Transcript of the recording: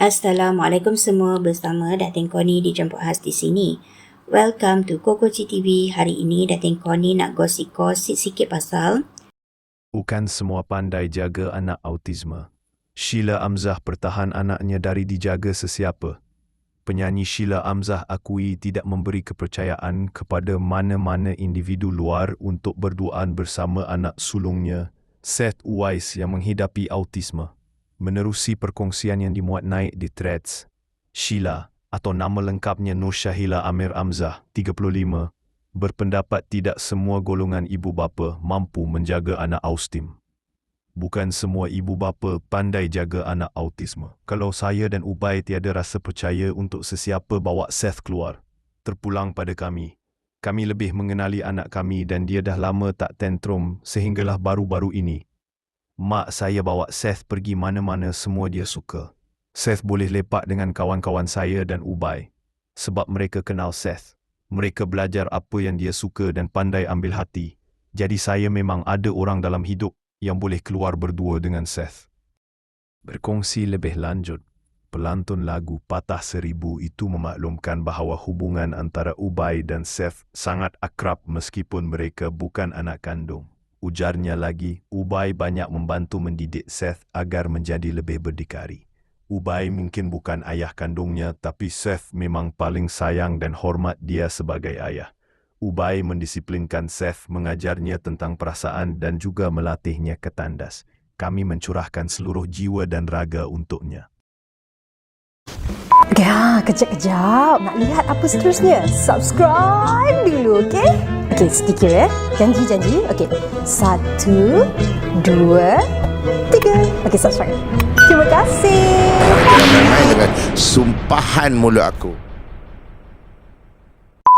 Assalamualaikum semua bersama Datin Koni di Jemput Khas di sini. Welcome to Koko TV. Hari ini Datin Koni nak gosip-gosip sikit pasal Bukan semua pandai jaga anak autisme. Sheila Amzah pertahan anaknya dari dijaga sesiapa. Penyanyi Sheila Amzah akui tidak memberi kepercayaan kepada mana-mana individu luar untuk berduaan bersama anak sulungnya, Seth Uwais yang menghidapi autisme. Menerusi perkongsian yang dimuat naik di threads, Sheila atau nama lengkapnya Nur Syahila Amir Amzah, 35, berpendapat tidak semua golongan ibu bapa mampu menjaga anak austim. Bukan semua ibu bapa pandai jaga anak autisme. Kalau saya dan Ubay tiada rasa percaya untuk sesiapa bawa Seth keluar, terpulang pada kami. Kami lebih mengenali anak kami dan dia dah lama tak tantrum sehinggalah baru-baru ini. Mak saya bawa Seth pergi mana-mana semua dia suka. Seth boleh lepak dengan kawan-kawan saya dan Ubay. Sebab mereka kenal Seth. Mereka belajar apa yang dia suka dan pandai ambil hati. Jadi saya memang ada orang dalam hidup yang boleh keluar berdua dengan Seth. Berkongsi lebih lanjut, pelantun lagu Patah Seribu itu memaklumkan bahawa hubungan antara Ubay dan Seth sangat akrab meskipun mereka bukan anak kandung. Ujarnya lagi, Ubay banyak membantu mendidik Seth agar menjadi lebih berdikari. Ubay mungkin bukan ayah kandungnya, tapi Seth memang paling sayang dan hormat dia sebagai ayah. Ubay mendisiplinkan Seth, mengajarnya tentang perasaan dan juga melatihnya ke tandas. Kami mencurahkan seluruh jiwa dan raga untuknya. Ya, kejap-kejap. Nak lihat apa seterusnya? Subscribe dulu, okey? Okey, sedikit ya. Janji-janji. Okey. Satu, dua, tiga. Okey, subscribe. Terima kasih. dengan sumpahan mulut aku.